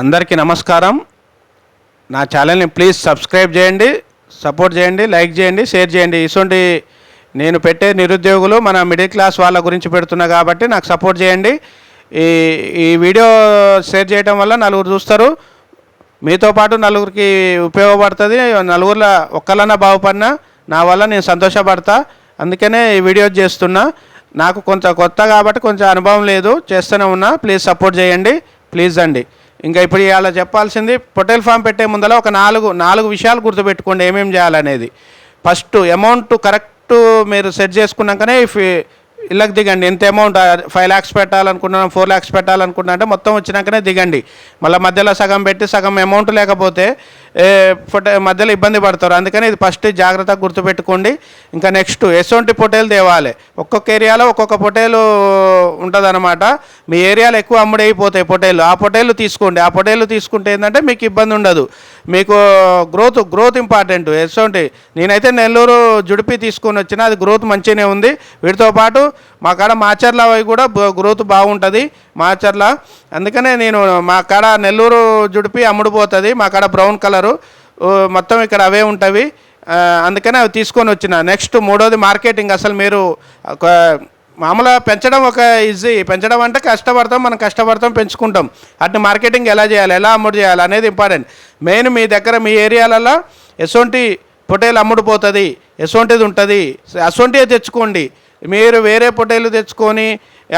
అందరికీ నమస్కారం. నా ఛానల్ని ప్లీజ్ సబ్స్క్రైబ్ చేయండి సపోర్ట్ చేయండి లైక్ చేయండి షేర్ చేయండి. ఇటువంటి నేను పెట్టే నిరుద్యోగులు మన మిడిల్ క్లాస్ వాళ్ళ గురించి పెడుతున్నా కాబట్టి నాకు సపోర్ట్ చేయండి. ఈ ఈ వీడియో షేర్ చేయడం వల్ల నలుగురు చూస్తారు. మీతో పాటు నలుగురికి ఉపయోగపడుతుంది. నలుగురిలో ఒక్కలన్నా బాగుపడినా నా వల్ల నేను సంతోషపడతా. అందుకనే ఈ వీడియో చేస్తున్నా. నాకు కొంత కొత్త కాబట్టి కొంచెం అనుభవం లేదు. చేస్తూనే ఉన్నా. ప్లీజ్ సపోర్ట్ చేయండి. ప్లీజ్ అండి. ఇంకా ఇప్పుడు ఇవాళ చెప్పాల్సింది పొటేల్ ఫామ్ పెట్టే ముందర ఒక నాలుగు నాలుగు విషయాలు గుర్తుపెట్టుకోండి ఏమేమి చేయాలనేది. ఫస్ట్ అమౌంట్ కరెక్ట్ మీరు సెట్ చేసుకున్నాకనే ఇఫ్ ఇళ్ళకి దిగండి. ఎంత అమౌంట్ ఫైవ్ ల్యాక్స్ పెట్టాలనుకున్నాను ఫోర్ ల్యాక్స్ పెట్టాలనుకున్నా అంటే మొత్తం వచ్చినాకనే దిగండి. మళ్ళీ మధ్యలో సగం పెట్టి సగం అమౌంట్ లేకపోతే పొట మధ్యలో ఇబ్బంది పడతారు. అందుకని ఇది ఫస్ట్ జాగ్రత్తగా గుర్తుపెట్టుకోండి. ఇంకా నెక్స్ట్ ఎసొంటి పొటేలు తేవాలి ఒక్కొక్క ఏరియాలో ఒక్కొక్క పొటేలు ఉంటుందన్నమాట. మీ ఏరియాలో ఎక్కువ అమ్ముడైపోతాయి పొటేలు ఆ పొటేలు తీసుకోండి. ఆ పొటేలు తీసుకుంటే ఏంటంటే మీకు ఇబ్బంది ఉండదు. మీకు గ్రోత్ గ్రోత్ ఇంపార్టెంట్ ఎసొంటి నేనైతే నెల్లూరు జుడిపి తీసుకొని వచ్చిన అది గ్రోత్ మంచిగానే ఉంది. వీటితో పాటు మా కాడ మాచర్ల అవి కూడా గ్రోత్ బాగుంటుంది. మాచర్ల. అందుకనే నేను మా కాడ నెల్లూరు జుడిపి అమ్ముడుపోతుంది మా కాడ బ్రౌన్ కలరు మొత్తం ఇక్కడ అవే ఉంటవి. అందుకనే అవి తీసుకొని వచ్చిన. నెక్స్ట్ మూడోది మార్కెటింగ్ అసలు మీరు ఒక మామూలుగా పెంచడం ఒక ఈజీ పెంచడం అంటే కష్టపడతాం మనం కష్టపడతాం పెంచుకుంటాం. అటు మార్కెటింగ్ ఎలా చేయాలి ఎలా అమ్ముడు చేయాలి అనేది ఇంపార్టెంట్ మెయిన్ మీ దగ్గర మీ ఏరియాలలో ఎసొంటి పొటేలు అమ్ముడుపోతుంది ఎసొంటిది ఉంటుంది. అసొంటివి తెచ్చుకోండి. మీరు వేరే పొటేలు తెచ్చుకొని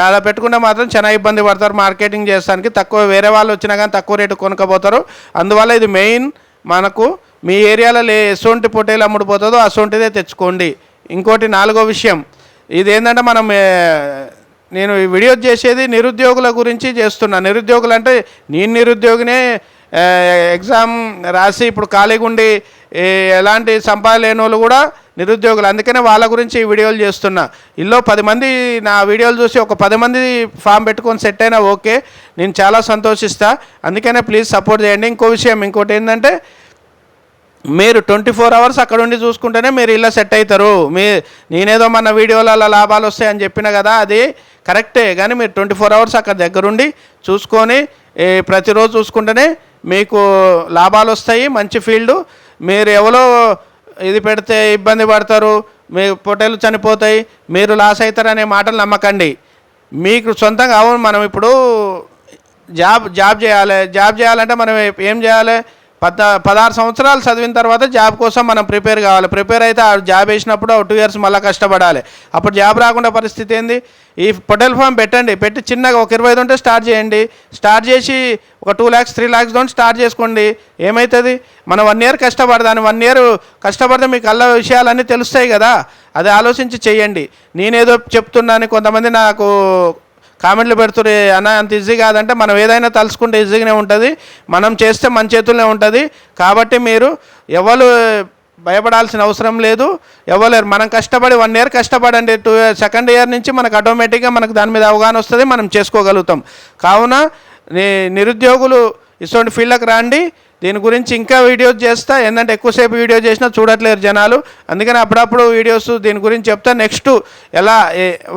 అలా పెట్టుకుంటే మాత్రం చాలా ఇబ్బంది పడతారు మార్కెటింగ్ చేస్తానికి. తక్కువ వేరే వాళ్ళు వచ్చినా కానీ తక్కువ రేటు కొనుక్కపోతారు. అందువల్ల ఇది మెయిన్ మనకు. మీ ఏరియాలో లే ఎసొంటి పొటేలు అమ్ముడుపోతుందో అసొంటిదే తెచ్చుకోండి. ఇంకోటి నాలుగో విషయం. ఇది ఏంటంటే మనం నేను ఈ వీడియో చేసేది నిరుద్యోగుల గురించి చేస్తున్నా. నిరుద్యోగులు అంటే నేను నిరుద్యోగినే ఎగ్జామ్ రాసి ఇప్పుడు ఖాళీగా ఉండి ఎలాంటి సంపాదన లేని వాళ్ళు కూడా నిరుద్యోగులు. అందుకనే వాళ్ళ గురించి ఈ వీడియోలు చేస్తున్నా. ఇల్లో పది మంది నా వీడియోలు చూసి ఒక పది మంది ఫామ్ పెట్టుకొని సెట్ అయినా ఓకే. నేను చాలా సంతోషిస్తా. అందుకనే ప్లీజ్ సపోర్ట్ చేయండి. ఇంకో విషయం ఇంకోటి ఏంటంటే మీరు ట్వంటీ ఫోర్ అవర్స్ అక్కడ ఉండి చూసుకుంటేనే మీరు ఇలా సెట్ అవుతారు. మీ నేనేదో మన వీడియోలలో లాభాలు వస్తాయని చెప్పిన కదా అది కరెక్టే. కానీ మీరు ట్వంటీ ఫోర్ అవర్స్ అక్కడ దగ్గరుండి చూసుకొని ప్రతిరోజు చూసుకుంటేనే మీకు లాభాలు వస్తాయి మంచి ఫీల్డ్. మీరు ఎవరో ఇది పెడితే ఇబ్బంది పడతారు మీ పొట్టేలు చనిపోతాయి మీరు లాస్ అవుతారనే మాటలు నమ్మకండి. మీకు సొంతంగా అవును మనం ఇప్పుడు జాబ్ జాబ్ చేయాలి. జాబ్ చేయాలంటే మనం ఏం చేయాలి? పద్నా పదహారు సంవత్సరాలు చదివిన తర్వాత జాబ్ కోసం మనం ప్రిపేర్ కావాలి. ప్రిపేర్ అయితే ఆ జాబ్ వేసినప్పుడు టూ ఇయర్స్ మళ్ళీ కష్టపడాలి. అప్పుడు జాబ్ రాకుండా పరిస్థితి ఏంది? ఈ పొటల్ ఫామ్ పెట్టండి. పెట్టి చిన్నగా ఒక ఇరవై ఐదు ఉంటే స్టార్ట్ చేయండి. స్టార్ట్ చేసి ఒక టూ ల్యాక్స్ త్రీ ల్యాక్స్ దోని స్టార్ట్ చేసుకోండి. ఏమవుతుంది మనం వన్ ఇయర్ కష్టపడదాని వన్ ఇయర్ కష్టపడితే మీకు అల్ల విషయాలన్నీ తెలుస్తాయి కదా. అది ఆలోచించి చేయండి. నేనేదో చెప్తున్నాను. కొంతమంది నాకు కామెంట్లు పెడుతురే అన్న అంత ఈజీ కాదంటే మనం ఏదైనా తలుచుకుంటే ఈజీగానే ఉంటుంది. మనం చేస్తే మన చేతుల్లోనే ఉంటుంది. కాబట్టి మీరు ఎవరు భయపడాల్సిన అవసరం లేదు. ఎవరు మనం కష్టపడి వన్ ఇయర్ కష్టపడండి టూ సెకండ్ ఇయర్ నుంచి మనకు ఆటోమేటిక్గా మనకు దాని మీద అవగాహన వస్తుంది. మనం చేసుకోగలుగుతాం. కావున నిరుద్యోగులు ఇటువంటి ఫీల్డ్లకు రండి. దీని గురించి ఇంకా వీడియోస్ చేస్తా. ఏంటంటే ఎక్కువసేపు వీడియో చేసినా చూడట్లేరు జనాలు. అందుకని అప్పుడప్పుడు వీడియోస్ దీని గురించి చెప్తా. నెక్స్ట్ ఎలా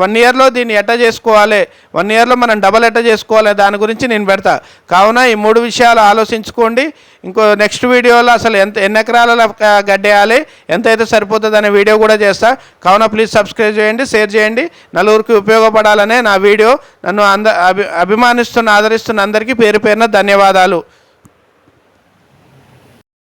వన్ ఇయర్లో దీన్ని ఎట్ట చేసుకోవాలి? వన్ ఇయర్లో మనం డబల్ ఎట్ట చేసుకోవాలి? దాని గురించి నేను పెడతా. కావున ఈ మూడు విషయాలు ఆలోచించుకోండి. ఇంకో నెక్స్ట్ వీడియోలో అసలు ఎంత ఎన్ని ఎకరాల గడ్డేయాలి? ఎంత అయితే సరిపోతుంది అనే వీడియో కూడా చేస్తా. కావున ప్లీజ్ సబ్స్క్రైబ్ చేయండి షేర్ చేయండి. నలుగురికి ఉపయోగపడాలనే నా వీడియో. నన్ను అంద అభి అభిమానిస్తున్న ఆదరిస్తున్న అందరికీ పేరు పేరున ధన్యవాదాలు.